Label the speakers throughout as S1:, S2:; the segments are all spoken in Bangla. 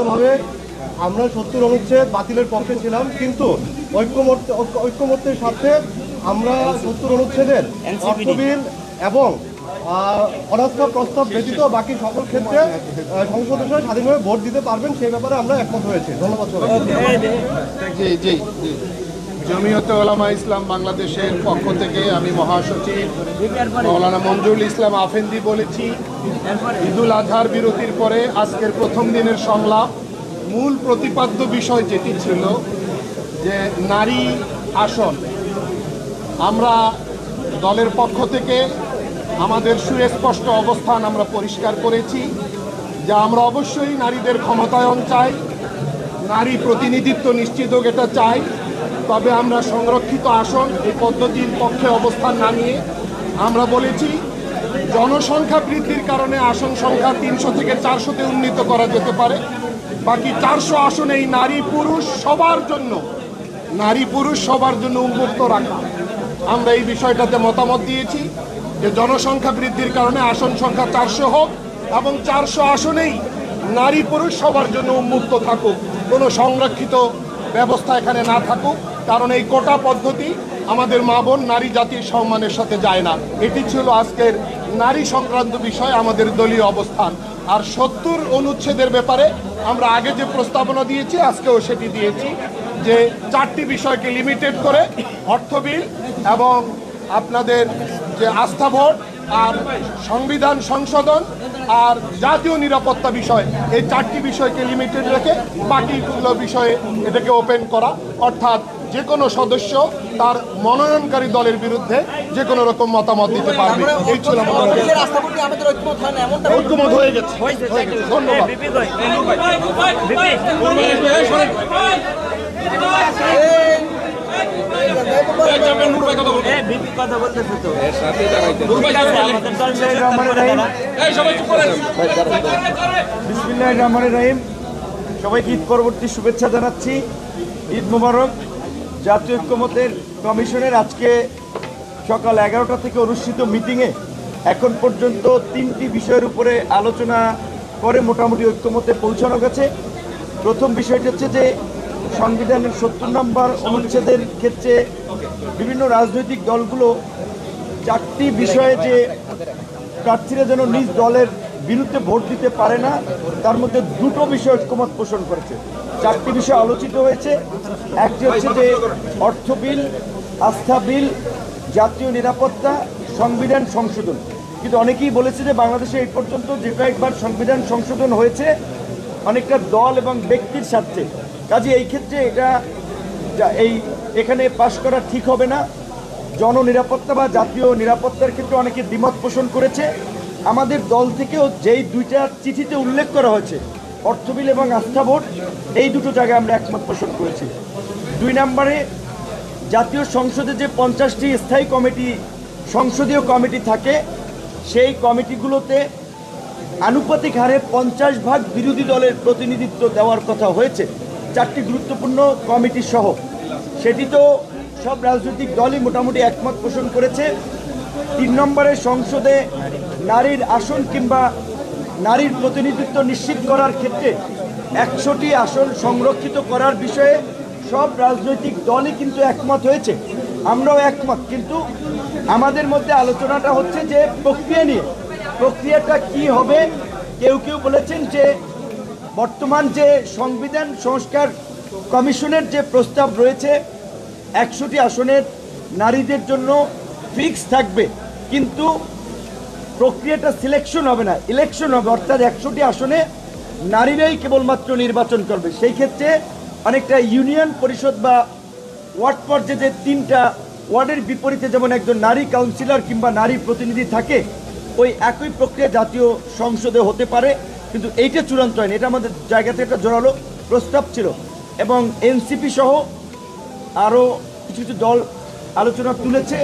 S1: ব্যক্তিগতভাবে আমরা সত্তর অনুচ্ছেদ বাতিলের পক্ষে ছিলাম কিন্তু ঐক্যমত্য ঐক্য- ঐক্যমত্যের সাথে আমরা সত্তর অনুচ্ছেদের অর্থবিল এবং অনাস্থা প্রস্তাব ব্যতীত বাকি সকল ক্ষেত্রে সংসদ সদস্যরা স্বাধীনভাবে ভোট দিতে পারবেন সেই ব্যাপারে আমরা একমত হয়েছি। ধন্যবাদ
S2: জি জি। জমিয়তে ওলামা ইসলাম বাংলাদেশের পক্ষ থেকে আমি মহাসচিব মৌলানা মঞ্জুরুল ইসলাম আফেন্দি বলেছি। ঈদুল আজহার বিরতির পরে আজকের প্রথম দিনের সংলাপ। মূল প্রতিপাদ্য বিষয় যেটি ছিল যে নারী আসন। আমরা দলের পক্ষ থেকে আমাদের সুস্পষ্ট অবস্থান আমরা পরিষ্কার করেছি, যে আমরা অবশ্যই নারীদের ক্ষমতায়ন চাই, নারী প্রতিনিধিত্ব নিশ্চিত এটা চাই। তবে আমরা সংরক্ষিত আসন এই পদ্ধতির পক্ষে অবস্থান না নিয়ে আমরা বলেছি, জনসংখ্যা বৃদ্ধির কারণে আসন সংখ্যা তিনশো থেকে চারশোতে উন্নীত করা যেতে পারে। বাকি চারশো আসনে এই নারী পুরুষ সবার জন্য, নারী পুরুষ সবার জন্য উন্মুক্ত রাখা। আমরা এই বিষয়টাতে মতামত দিয়েছি যে জনসংখ্যা বৃদ্ধির কারণে আসন সংখ্যা চারশো হোক এবং চারশো আসনেই নারী পুরুষ সবার জন্য উন্মুক্ত থাকুক। কোনো সংরক্ষিত ব্যবস্থা এখানে না থাকুক। কারণ এই কোটা পদ্ধতি আমাদের মা বোন নারী জাতির সম্মানের সাথে যায় না। এটি ছিল আজকের নারী সংক্রান্ত বিষয়, আমাদের দলীয় অবস্থান। আর সত্তর অনুচ্ছেদের ব্যাপারে আমরা আগে যে প্রস্তাবনা দিয়েছি, আজকেও সেটি দিয়েছি যে চারটি বিষয়কে লিমিটেড করে অর্থ বিল এবং আপনাদের যে আস্থা ভোট আর সংবিধান সংশোধন আর জাতীয় নিরাপত্তা বিষয়, এই চারটি বিষয়কে লিমিটেড রেখে বাকিগুলো বিষয়ে এটাকে ওপেন করা। অর্থাৎ যে কোনো সদস্য তার মনোনয়নকারী দলের বিরুদ্ধে যে কোনো রকম মতামত দিতে পারবে। এই ছিল
S3: ঐক্যমত হয়
S2: গেছে। ধন্যবাদ।
S4: সবাইকে ঈদ পরবর্তী শুভেচ্ছা জানাচ্ছি। ঈদ মোবারক। জাতীয় ঐক্যমতের কমিশনের আজকে সকাল এগারোটা থেকে অনুষ্ঠিত মিটিংয়ে এখন পর্যন্ত তিনটি বিষয়ের উপরে আলোচনা করে মোটামুটি ঐক্যমতে পৌঁছানো গেছে। প্রথম বিষয়টি হচ্ছে যে সংবিধানের সত্তর নম্বর অনুচ্ছেদের ক্ষেত্রে বিভিন্ন রাজনৈতিক দলগুলো চারটি বিষয়ে যে প্রার্থীরা যেন নিজ দলের বিরুদ্ধে ভোট দিতে পারে না, তার মধ্যে দুটো বিষয় ঐক্যমত পোষণ করেছে। চারটি বিষয় আলোচিত হয়েছে। একটি হচ্ছে যে অর্থ বিল, আস্থা বিল, জাতীয় নিরাপত্তা, সংবিধান সংশোধন। কিন্তু অনেকেই বলেছে যে বাংলাদেশে এই পর্যন্ত যে কয়েকবার সংবিধান সংশোধন হয়েছে, অনেকটা দল এবং ব্যক্তির স্বার্থে। কাজে এই ক্ষেত্রে এটা এই এখানে পাশ করা ঠিক হবে না। জননিরাপত্তা বা জাতীয় নিরাপত্তার ক্ষেত্রে অনেকে দ্বিমত পোষণ করেছে। আমাদের দল থেকেও যেই দুইটা চিঠিতে উল্লেখ করা হয়েছে, অর্থবিল এবং আস্থা ভোট, এই দুটো জায়গায় আমরা একমত পোষণ করেছি। দুই নম্বরে, জাতীয় সংসদে যে পঞ্চাশটি স্থায়ী কমিটি, সংসদীয় কমিটি থাকে, সেই কমিটিগুলোতে আনুপাতিক হারে পঞ্চাশ ভাগ বিরোধী দলের প্রতিনিধিত্ব দেওয়ার কথা হয়েছে। চারটি গুরুত্বপূর্ণ কমিটি সহ। সেটি তো সব রাজনৈতিক দলই মোটামুটি একমত পোষণ করেছে। তিন নম্বরে সংসদে নারীর আসন কিংবা নারীর প্রতিনিধিত্ব নিশ্চিত করার ক্ষেত্রে একশোটি আসন সংরক্ষিত করার বিষয়ে সব রাজনৈতিক দলই কিন্তু একমত হয়েছে। আমরাও একমত, কিন্তু আমাদের মধ্যে আলোচনাটা হচ্ছে যে প্রক্রিয়া নিয়ে। প্রক্রিয়াটা কি হবে? কেউ কেউ বলেছেন যে বর্তমান যে সংবিধান সংস্কার কমিশনের যে প্রস্তাব রয়েছে, একশোটি আসনের নারীদের জন্য ফিক্স থাকবে, কিন্তু প্রক্রিয়াটা সিলেকশন হবে না। ইলেকশন হবে, অর্থাৎ একশোটি আসনে নারীরাই কেবলমাত্র নির্বাচন করবে। সেই ক্ষেত্রে অনেকটা ইউনিয়ন পরিষদ বা ওয়ার্ড পর্যায়ে যে তিনটা ওয়ার্ডের বিপরীতে যেমন একজন নারী কাউন্সিলর কিংবা নারী প্রতিনিধি থাকে, ওই একই প্রক্রিয়া জাতীয় সংসদে হতে পারে, কিন্তু এইটা চূড়ান্ত হয়নি। এটা আমাদের জায়গা থেকে একটা জোরালো প্রস্তাব ছিল। এবং এনসিপি সহ আরও কিছু কিছু দল আলোচনা তুলেছে।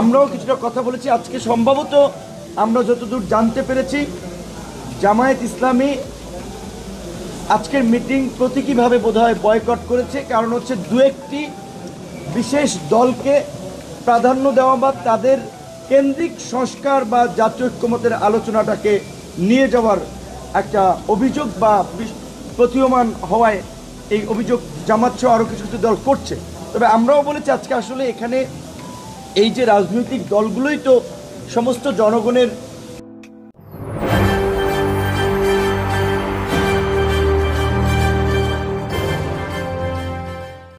S4: আমরাও কিছুটা কথা বলেছি। আজকে সম্ভবত আমরা যতদূর জানতে পেরেছি, জামায়াত ইসলামী আজকের মিটিং প্রতীকীভাবে বোধহয় বয়কট করেছে। কারণ হচ্ছে দু একটি বিশেষ দলকে প্রাধান্য দেওয়া বা তাদের কেন্দ্রিক সংস্কার বা জাতীয় ঐক্যমতের আলোচনাটাকে নিয়ে যাওয়ার একটা অভিযোগ বা প্রতীয়মান হওয়ায় এই অভিযোগ জামাত আরও কিছু কিছু দল করছে। তবে আমরাও বলেছি আজকে আসলে এখানে এই যে রাজনৈতিক দলগুলোই তো সমস্ত জনগণের